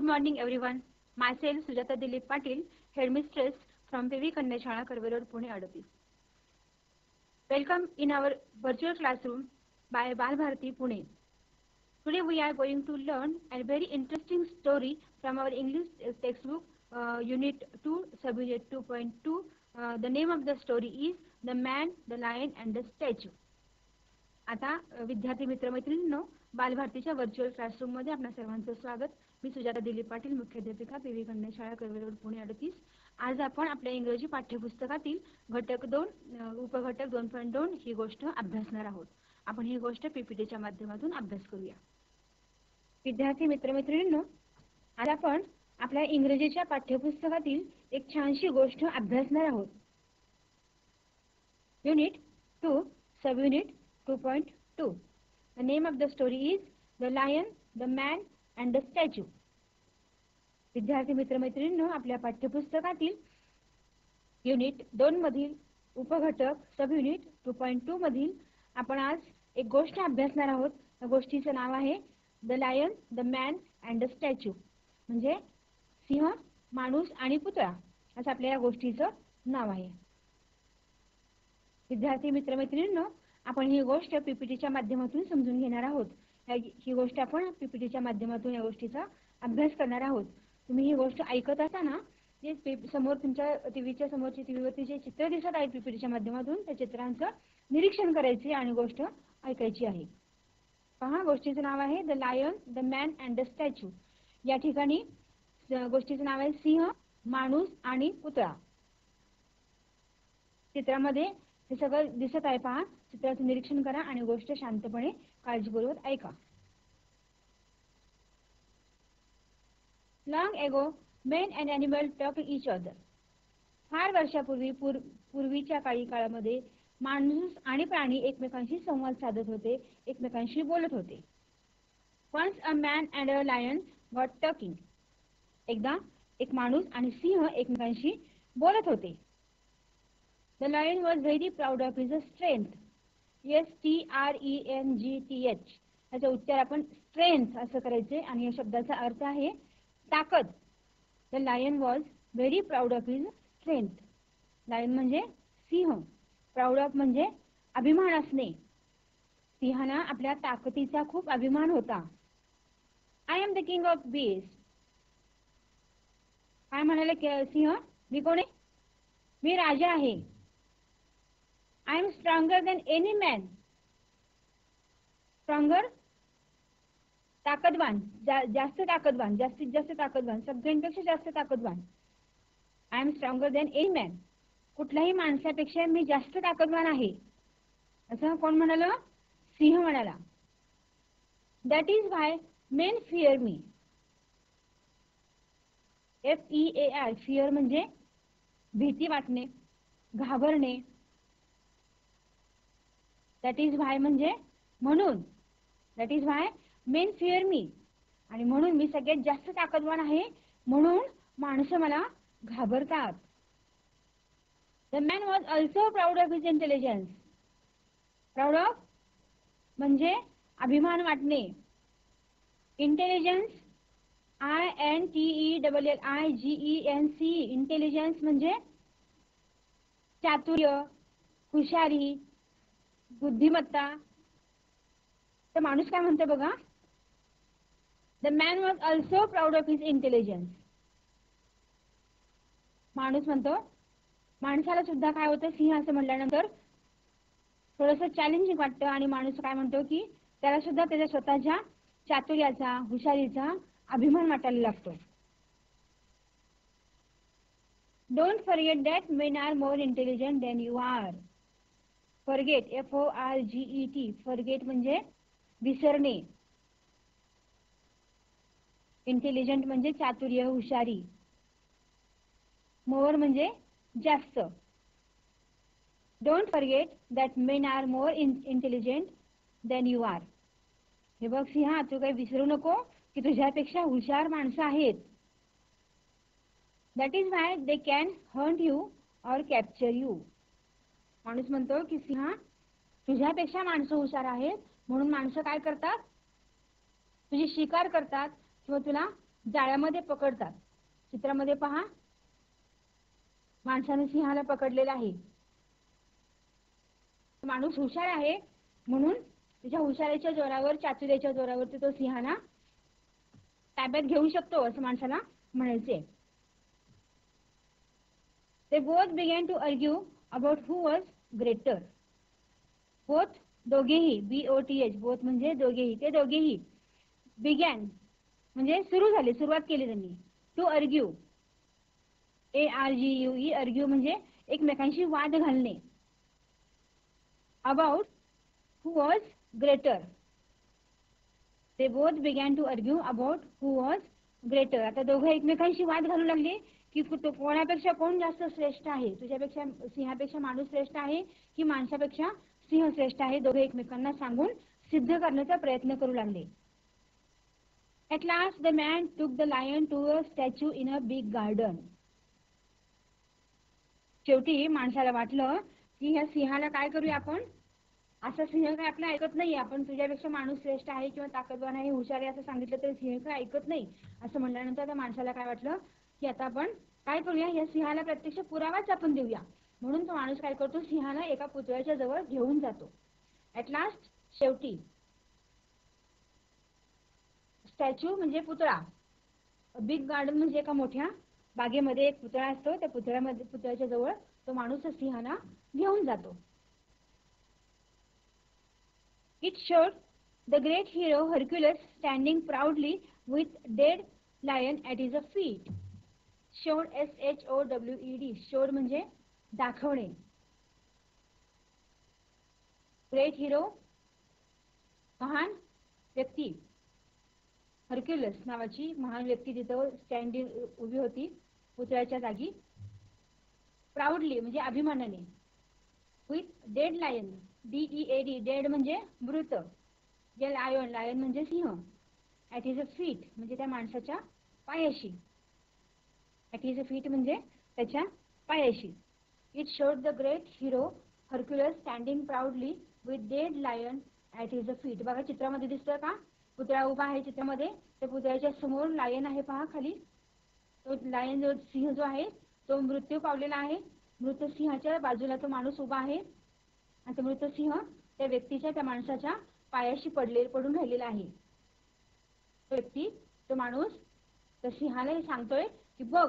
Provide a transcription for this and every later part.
Good morning, everyone. Myself, Sujata Dilip Patil, headmistress from PV Kanya Shala, Karve Pune, Adopi. Welcome in our virtual classroom by Bal Bharati, Pune. Today we are going to learn a very interesting story from our English textbook, uh, Unit 2, Subunit 2.2. Uh, the name of the story is The Man, the Lion and the Statue. आता विद्यार्थी मित्र मैत्रिणींनो बालभारतीच्या virtual क्लासरूममध्ये आपल्या सर्वांचं स्वागत. मी सुजाता दिलीप पाटील मुख्याध्यापिका P V कन्या शाळा कर्वेरोड पुणे अडतीस. आज आपण आपल्या इंग्रजी पाठ्यपुस्तकातील घटक दोन उपघटक दोन पॉईंट दोन ही गोष्ट अभ्यासणार आहोत. आपण ही गोष्ट पीपीटीच्या माध्यमातून अभ्यास करूया. विद्यार्थी मित्रमैत्रिणींनो आज आपण आपल्या इंग्रजीच्या पाठ्यपुस्तकातील एक छानशी गोष्ट अभ्यासणार आहोत. Unit two sub unit 2.2 The name of the story is The Lion, the Man and the Statue. विद्यार्थी मित्र मैत्रिणींनो आपल्या पाठ्यपुस्तकातील युनिट दोन मधील उपघटक sub unit two point two मधील आपण आज एक गोष्ट अभ्यासणार आहोत. त्या गोष्टीचं नाव आहे the lion the man and the statue म्हणजे सिंह माणूस आणि पुतळा. असं आपल्या या गोष्टीचं नाव आहे. विद्यार्थी मित्र मैत्रिणींनो आपण ही गोष्ट पीपीटीच्या माध्यमातून समजून घेणार आहोत. ही गोष्ट आपण पीपीटीच्या माध्यमातून या गोष्टीचा अभ्यास करणार आहोत. तुम्ही ही गोष्ट ऐकत असताना जे समोर तुमच्या टीव्हीच्या समोरची टीव्हीवरती जे चित्र दिसत आहेत पीपीटीच्या माध्यमातून त्या चित्रांचं निरीक्षण करायचे आणि गोष्ट ऐकायची आहे. पहा गोष्टीचं नाव आहे the lion the man and the statue या ठिकाणी गोष्टीचं नाव आहे सिंह माणूस आणि पुतळा. चित्रामध्ये हे सगळं दिसत आहे पहा. चित्राचं निरीक्षण करा आणि गोष्ट शांतपणे काळजीपूर्वक ऐका. Long ago men and animal talk each other फार वर्षापूर्वी पूर्वीच्या काळी काळामध्ये माणूस आणि प्राणी एकमेकांशी संवाद साधत होते एकमेकांशी बोलत होते. Once a man and a lion got talking एकदा एक माणूस आणि सिंह एकमेकांशी बोलत होते. The lion was very of of a strength S T R E N G T H याचा उच्चार आपण स्ट्रेंथ असं करायचे आणि या शब्दाचा अर्थ आहे ताकद. The lion was very proud of his strength lion म्हणजे सिंह. प्राऊड ऑफ म्हणजे अभिमान असणे. सिंहाना आपल्या ताकदीचा खूप अभिमान होता. I am the king of beasts काय म्हणाले सिंह? मी कोण आहे? मी राजा आहे. I am stronger than any man. Stronger? ताकदवान. जा, जास्त ताकदवान. जास्तीत जास्त ताकदवान. सगळ्यांपेक्षा जास्त ताकदवान. I am stronger than any man कुठल्याही माणसापेक्षा मी जास्त ताकदवान आहे. असं कोण म्हणाल? सिंह म्हणाला. That is why men fear me F E A I fear म्हणजे भीती वाटणे घाबरणे दॅट इज व्हाय म्हणजे म्हणून. That is why men fear me आणि म्हणून मी सगळ्यात जास्त ताकदवान आहे. म्हणून माणसं मला घाबरतात. The man was also proud of his intelligence proud of म्हणजे अभिमान वाटणे. Intelligence I N T E double L I G E N C intelligence म्हणजे चातुर्य हुशारी बुद्धिमत्ता. तर माणूस काय म्हणतो बघा? The man was also proud of his intelligence माणूस म्हणतो माणसाला सुद्धा काय होतं? सिंह असं म्हटल्यानंतर थोडस चॅलेंजिंग वाटतं आणि माणूस काय म्हणतो की त्याला सुद्धा त्याच्या स्वतःच्या चातुर्याचा हुशारीचा अभिमान वाटायला लागतो. Don't forget that men are more intelligent than you are forget F O R G E T forget म्हणजे विसरणे. इंटेलिजंट म्हणजे चातुर्य हुशारी. मोर म्हणजे जास्त. Don't forget that men are more intelligent than you are हे बघ सिंहा तू काही विसरू नको की तुझ्यापेक्षा हुशार माणसं आहेत. That is why they can hunt you or capture you माणूस म्हणतो की सिंहा तुझ्यापेक्षा माणसं हुशार आहेत म्हणून माणसं काय करतात? तुझी शिकार करतात किंवा तुला जाळ्यामध्ये पकडतात. चित्रामध्ये पहा. माणसाने सिंहाला पकडलेला आहे. माणूस हुशार आहे म्हणून त्याच्या हुशारीच्या जोरावर चातुर्याच्या जोरावरती तो सिंहाला ताब्यात घेऊ शकतो असं माणसाला म्हणायचे ते both begin to argue about who was greater both दोघेही B O T H both म्हणजे दोघेही. ते दोघेही बिगॅन म्हणजे सुरू झाले सुरुवात केली त्यांनी. To argue A R G U E argue म्हणजे एकमेकांशी वाद घालणे. अबाउट हू वॉज ग्रेटर ते both began to argue about who was greater आता दोघं एकमेकांशी वाद घालू लागले. की कोणापेक्षा कोण जास्त श्रेष्ठ आहे? तुझ्यापेक्षा सिंहापेक्षा माणूस श्रेष्ठ आहे की माणसापेक्षा सिंह श्रेष्ठ आहे? दोघे एकमेकांना सांगून सिद्ध करण्याचा प्रयत्न करू लागले. At last the man took the lion to a statue in a big garden शेवटी माणसाला वाटलं की ह्या सिंहाला काय करूया आपण? असा सिंह काय आपला ऐकत नाही आपण तुझ्यापेक्षा माणूस श्रेष्ठ आहे किंवा ताकदवान आहे हुशार आहे असं सांगितलं तरी सिंह काय ऐकत नाही? असं म्हणल्यानंतर त्या माणसाला काय वाटलं? की आता आपण काय करूया? या सिंहाला प्रत्यक्ष पुरावाच आपण देऊया. म्हणून तो माणूस काय करतो? सिंहाला एका पुतळ्याच्या जवळ घेऊन जातो. ऍट लास्ट शेवटी स्टॅच्यू म्हणजे पुतळा. बिग गार्डन म्हणजे एका मोठ्या बागेमध्ये एक पुतळा असतो. त्या पुतळ्यामध्ये पुतळ्याच्या जवळ तो माणूस सिंहाला घेऊन जातो. It showed the great hero Hercules standing proudly with dead lion at his a feet showed S H O W E D showed म्हणजे दाखवणे. ग्रेट हिरो महान व्यक्ती. हर्क्युलस नावाची महान व्यक्ती तिथं स्टँडिंग उभी होती पुतळ्याच्या जागी. प्राऊडली म्हणजे अभिमानाने. With dead lion D E A D dead म्हणजे मृत. जे लायन लायन म्हणजे सिंह. ॲट इज अ फीट म्हणजे त्या माणसाच्या पायाशी. ॲट इज अ फीट म्हणजे त्याच्या पायाशी. It showed the great hero Hercules standing proudly with dead lion at his a feet बघा चित्रामध्ये दिसतोय का? पुतळा उभा आहे चित्रामध्ये. त्या पुतळ्याच्या समोर लायन आहे. पहा खाली. तो लायन जो सिंह जो आहे तो मृत्यू पावलेला आहे. मृत सिंहाच्या बाजूला तो माणूस उभा आहे. आणि तो मृत सिंह त्या व्यक्तीच्या त्या माणसाच्या पायाशी पडले पडून राहिलेला आहे. तो व्यक्ती तो माणूस त्या सिंहाला हे सांगतोय की बघ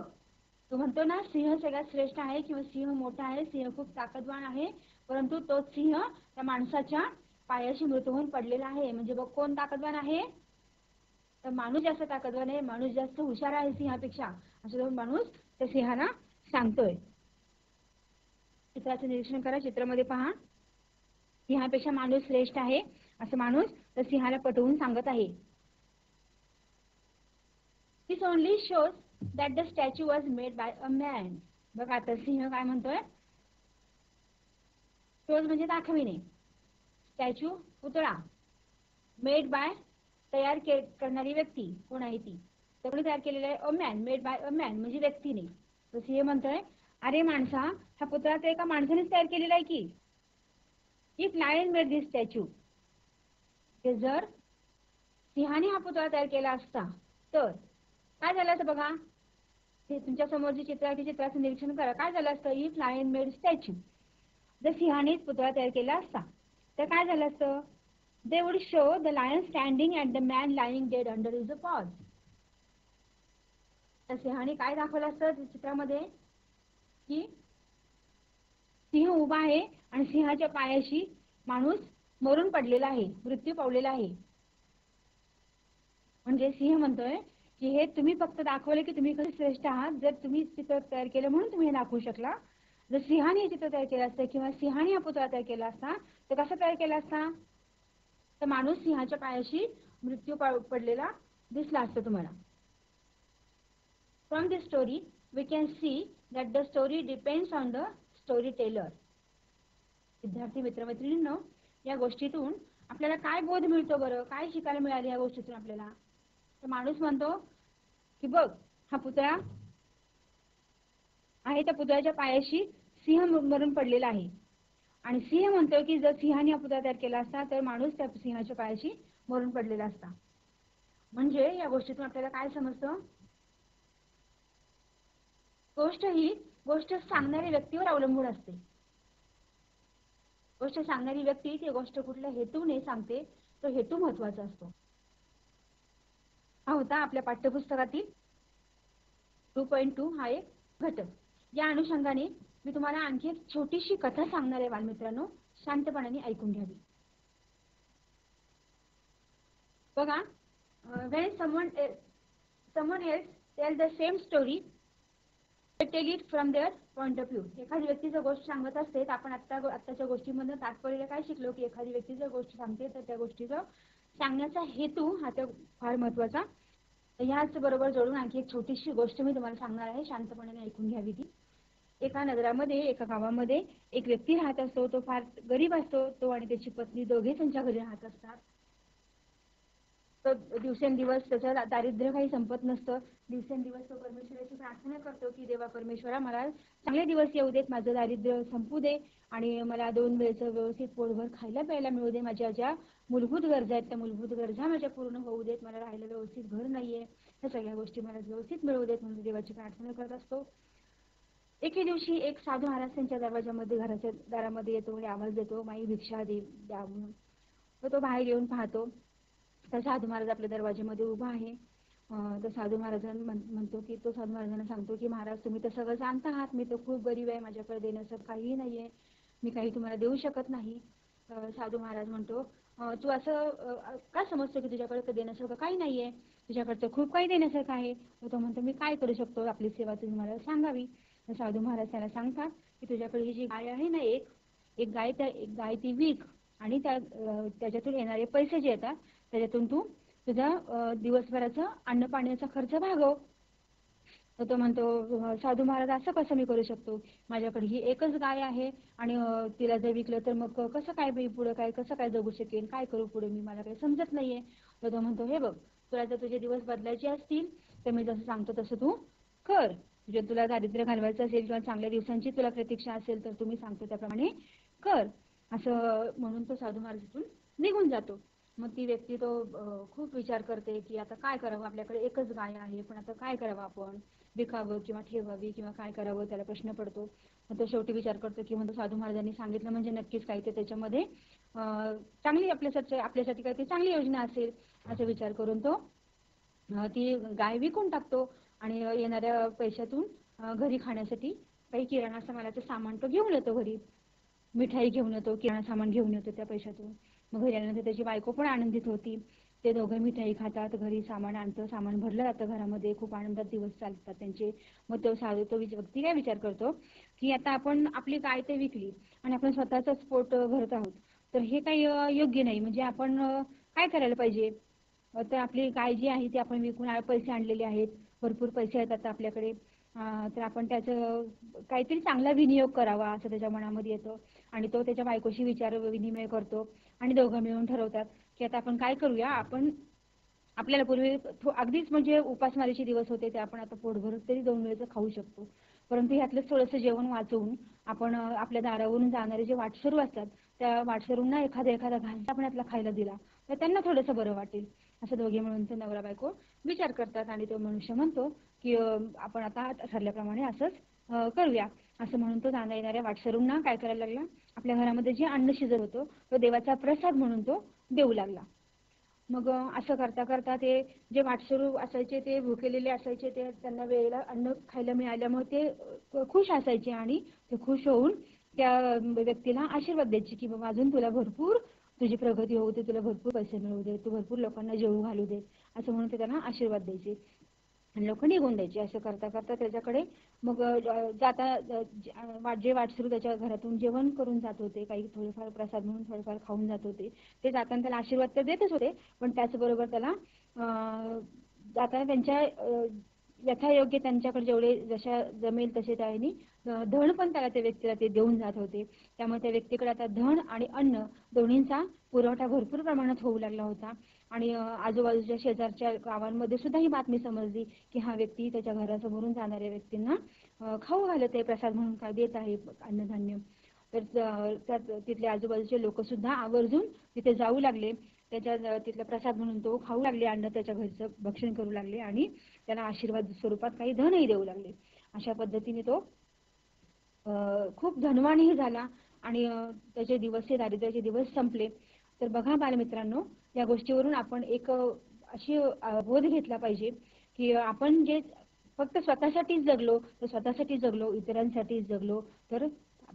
तू म्हणतो ना सिंह सगळ्यात श्रेष्ठ आहे किंवा सिंह मोठा आहे सिंह खूप ताकदवान आहे परंतु तोच सिंह त्या माणसाच्या पायाशी मृत होऊन पडलेला आहे. म्हणजे बघ कोण ताकदवान आहे? तर माणूस जास्त ताकदवान आहे माणूस जास्त हुशार आहे सिंहापेक्षा असं तो माणूस त्या सिंहाला सांगतोय. चित्राचं निरीक्षण करा चित्रामध्ये पहा. सिंहापेक्षा माणूस श्रेष्ठ आहे असं माणूस त्या सिंहाला पटवून सांगत आहे. This only shows that the statue was made by a man बघ आता सिंह काय म्हणतोय? शोज म्हणजे दाखविणे. स्टॅच्यू पुतळा. मेड बाय तयार करणारी व्यक्ती. कोण आहे ती? कोणी तयार केलेला आहे a man made by a man म्हणजे व्यक्तीने. तर सिंह म्हणतोय अरे माणसा हा पुतळा तर एका माणसानेच तयार केलेला आहे की? If lion made this statue ते जर सिंहाने हा पुतळा तयार केला असता तर काय झालं असं बघा? हे तुमच्यासमोर जे चित्र आहे ते चित्राचं निरीक्षण करा. काय झालं असतं? इफ लायन मेड स्टॅच्यू जर सिंहानेच पुतळा तयार केला असता. तर काय झालं असतं? They would show the lion standing and the man lying dead under his a paws तर सिंहाने काय दाखवलं असतं चित्रामध्ये? की सिंह उभा आहे आणि सिंहाच्या पायाशी माणूस मरून पडलेला आहे मृत्यू पावलेला आहे. म्हणजे सिंह म्हणतोय की हे तुम्ही फक्त दाखवले की तुम्ही कसे श्रेष्ठ आहात. जर तुम्ही चित्र तयार केलं म्हणून तुम्ही हे दाखवू शकला. जर सिंहाने हे चित्र तयार केलं असतं किंवा सिंहाने हा पुतळा तयार केला असता तर कसा तयार केला असता? तर माणूस सिंहाच्या पायाशी मृत्यू पडलेला दिसला असतो तुम्हाला. From the story we can see that the story depends on the story teller विद्यार्थी मित्रमैत्रिणींनो या गोष्टीतून आपल्याला काय बोध मिळतो बरं? काय शिकायला मिळाले या गोष्टीतून आपल्याला? तर माणूस म्हणतो की बघ हा पुतळा आहे त्या पुतळ्याच्या पायाशी सिंह मरून पडलेला आहे. आणि सिंह म्हणतो की जर सिंहाने हा पुतळा तयार केला असता तर माणूस त्या सिंहाच्या पायाशी मरून पडलेला असता. म्हणजे या गोष्टीतून आपल्याला काय समजतं? गोष्ट ही गोष्ट सांगणाऱ्या व्यक्तीवर अवलंबून असते. गोष्ट सांगणारी व्यक्ती ती गोष्ट कुठल्या हेतूने सांगते तो हेतू महत्त्वाचा असतो. हा होता आपल्या पाठ्यपुस्तकातील टू पॉईंट टू हा एक घटक. या अनुषंगाने मी तुम्हाला आणखी एक छोटीशी कथा सांगणार आहे बालमित्रांनो. शांतपणाने ऐकून घ्यावी. बघा when someone someone tells tell the same story tell it from their point of view एखादी व्यक्ती जर गोष्ट सांगत असते तर आपण आता आत्ताच्या गोष्टीमधून तात्पर्य काय शिकलो की एखादी व्यक्ती जर गोष्ट सांगते तर त्या गोष्टीचा सांगण्याचा हेतू हा त्या फार महत्त्वाचा ह्याच बरोबर जोडून आणखी एक छोटीशी गोष्ट मी तुम्हाला सांगणार आहे. शांतपणे ऐकून घ्यावी ती. एका नगरामध्ये एका गावामध्ये एक व्यक्ती राहत असतो. तो फार गरीब असतो. तो आणि त्याची पत्नी दोघे त्यांच्या घरी राहत असतात. तो दिवसेंदिवस त्याचं दारिद्र्य काही संपत नसतं. दिवसेंदिवस तो परमेश्वराची प्रार्थना करतो की देवा परमेश्वरा मला चांगले दिवस येऊ देत. माझं दारिद्र्य संपू दे. आणि मला दोन वेळेचं व्यवस्थित पोटभर खायला प्यायला मिळू दे. माझ्या ज्या मूलभूत गरजा आहेत त्या मूलभूत गरजा माझ्या पूर्ण होऊ देत. मला राहायला व्यवस्थित घर नाहीये. ह्या सगळ्या गोष्टी मला व्यवस्थित मिळू देत म्हणून देवाची प्रार्थना करत असतो. एके दिवशी एक साधू महाराज त्यांच्या दरवाजामध्ये घराच्या दारामध्ये येतो आणि आवाज देतो माई भिक्षा दे द्या म्हणून. तो बाहेर येऊन पाहतो. तर साधू महाराज आपल्या दरवाजामध्ये उभा आहे. तर साधू महाराजांना म्हणतो की तो साधू महाराजांना सांगतो की महाराज तुम्ही तर सगळं जाणता आहात. मी तर खूप गरीब आहे. माझ्याकडे देण्याचं काहीही नाहीये. मी काही तुम्हाला देऊ शकत नाही. साधू महाराज म्हणतो तू असं का समजतो की तुझ्याकडे देण्यासारखं काही नाहीये? तुझ्याकडचं खूप काही देण्यासारखं आहे. तो म्हणतो मी काय करू शकतो? आपली सेवा तुम्ही मला सांगावी. साधू महाराज त्याला सांगतात की तुझ्याकडे ही जी गाय आहे ना एक एक गाय त्या एक गाय ती विक आणि त्या त्याच्यातून येणारे पैसे जे येतात त्याच्यातून तू तुझा दिवसभराचा अन्न पाण्याचा खर्च भागव. तर तो म्हणतो साधू महाराज असं कसं मी करू शकतो? माझ्याकडे ही एकच गाय आहे आणि तिला जर विकलं तर मग कसं काय मी पुढे काय कसं काय जगू शकेन? काय करू पुढे मी? मला काही समजत नाहीये. तर तो म्हणतो हे बघ तुला जर तुझे दिवस बदलायचे असतील तर मी जसं सांगतो तसं तू कर. जर तुला दारिद्र्य घालवायचं असेल किंवा चांगल्या दिवसांची तुला प्रतीक्षा असेल तर तुम्ही सांगतो त्याप्रमाणे कर. असं म्हणून तो साधू महाराज निघून जातो. मग ती व्यक्ती तो खूप विचार करते की आता काय करावं? आपल्याकडे एकच गाय आहे पण आता काय करावं आपण? विकावं किंवा ठेवावी किंवा काय करावं त्याला प्रश्न पडतो. तो शेवटी विचार करतो की म्हणतो साधू महाराजांनी सांगितलं म्हणजे नक्कीच काही ते त्याच्यामध्ये चांगली आपल्यासाठी आपल्यासाठी काही चांगली योजना असेल असा विचार करून तो ती गाय विकून टाकतो आणि येणाऱ्या पैशातून घरी खाण्यासाठी काही किराणा सामानाचं सामान तो घेऊन येतो घरी. मिठाई घेऊन येतो किराणा सामान घेऊन येतो त्या पैशातून. मग घरी आल्यानंतर त्याची बायको पण आनंदित होती. ते दोघं मिठाई खातात घरी सामान आणतं सामान भरलं जातं घरामध्ये खूप आनंदात दिवस चालतात त्यांचे. मग तो साधू तो व्यक्ती काय विचार करतो? की आता आपण आपली गाय ते विकली आणि आपण स्वतःच पोट भरत आहोत. तर हे काही योग्य नाही. म्हणजे आपण काय करायला पाहिजे? तर आपली गाय जी आहे ती आपण विकून पैसे आणलेले आहेत. भरपूर पैसे आहेत आता आपल्याकडे. तर आपण त्याचं काहीतरी चांगला विनियोग करावा असं त्याच्या मनामध्ये येतं. आणि तो त्याच्या बायकोशी विचार विनिमय करतो आणि दोघं मिळून ठरवतात की आता आपण काय करूया? आपण आपल्याला पूर्वी अगदीच म्हणजे उपासमारीचे दिवस होते ते आपण आता पोटभर तरी दोन वेळेचं खाऊ शकतो. परंतु ह्यातलं थोडंसं जेवण वाचवून आपण आपल्या दारावरून जाणारे जे वाटसरू असतात त्या वाटसरूंना एखादा एखादा घास आपण यातला खायला दिला तर त्यांना थोडंसं बरं वाटेल. असं दोघे मिळून ते नवरा बायको विचार करतात आणि तो मनुष्य म्हणतो की आपण आता ठरल्याप्रमाणे असंच करूया. असं म्हणून तो जाण्या येणाऱ्या वाटसरूंना काय करायला लागला? आपल्या घरामध्ये जे अन्न शिजत होतं तो देवाचा प्रसाद म्हणून तो देऊ लागला. मग असं करता करता ते जे वाटसरू असायचे ते भुकेलेले असायचे ते त्यांना वेळेला अन्न खायला मिळाल्यामुळे ते खुश असायचे आणि ते खुश होऊन त्या व्यक्तीला आशीर्वाद द्यायचे की बाबा अजून तुला भरपूर तुझी प्रगती होऊ दे तुला भरपूर पैसे मिळू दे तू भरपूर लोकांना जेवू घालू दे. असं म्हणून ते त्यांना आशीर्वाद द्यायचे. आणि लोक निघून द्यायची असं करता करता त्याच्याकडे मग जाता जे वाटसरू त्याच्या घरातून जेवण करून जात होते काही थोडेफार प्रसाद म्हणून थोडेफार खाऊन जात होते. ते जाताना त्याला आशीर्वाद तर देतच होते पण त्याचबरोबर त्याला जाताना त्यांच्या यथायोग्य त्यांच्याकडे जेवढे जशा जमेल तसे त्यांनी धन पण त्याला त्या व्यक्तीला ते देऊन जात होते. त्यामुळे त्या व्यक्तीकडे आता धन आणि अन्न दोन्हींचा पुरवठा भरपूर प्रमाणात होऊ लागला होता. आणि आजूबाजूच्या शेजारच्या गावांमध्ये सुद्धा ही बातमी समजली की हा व्यक्ती त्याच्या घरासमोरून जाणाऱ्या व्यक्तींना खाऊ घालत आहे प्रसाद म्हणून काय देत आहे अन्नधान्य. तर त्यात तिथले आजूबाजूचे लोक सुद्धा आवर्जून तिथे जाऊ लागले. त्याच्या तिथला प्रसाद म्हणून तो खाऊ लागले अन्न त्याच्या घरचं भक्षण करू लागले आणि त्याला आशीर्वाद स्वरूपात काही धनही देऊ लागले. अशा पद्धतीने तो खूप धनवानही झाला आणि त्याचे दिवस हे दारिद्र्याचे दिवस संपले. तर बघा बालमित्रांनो या गोष्टीवरून आपण एक अशी बोध घेतला पाहिजे की आपण जे फक्त स्वतःसाठीच जगलो तर स्वतःसाठी जगलो इतरांसाठी जगलो तर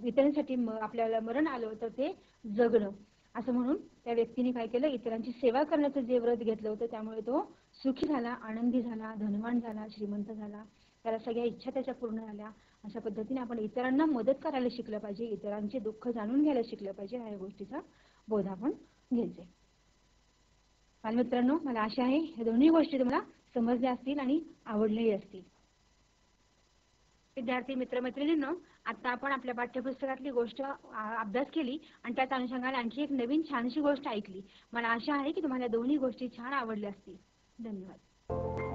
इतरांसाठी आपल्याला मरण आलं तर ते जगणं. असं म्हणून त्या व्यक्तीने काय केलं? इतरांची सेवा करण्याचं जे व्रत घेतलं होतं त्यामुळे तो सुखी झाला आनंदी झाला धनवान झाला श्रीमंत झाला. त्याला सगळ्या इच्छा त्याच्या पूर्ण झाल्या. अशा पद्धतीने आपण इतरांना मदत करायला शिकलं पाहिजे. इतरांचे दुःख जाणून घ्यायला शिकलं पाहिजे. ह्या गोष्टीचा बोध आपण घ्यायचे बालमित्रांनो मला आशा आहे ह्या दोन्ही गोष्टी तुम्हाला समजल्या असतील आणि आवडल्याही असतील. विद्यार्थी मित्रमैत्रिणींनो आता आपण आपल्या पाठ्यपुस्तकातली गोष्ट अभ्यास केली आणि त्याच अनुषंगाने आणखी एक नवीन छानशी गोष्ट ऐकली. मला आशा आहे की तुम्हाला दोन्ही गोष्टी छान आवडल्या असतील. धन्यवाद.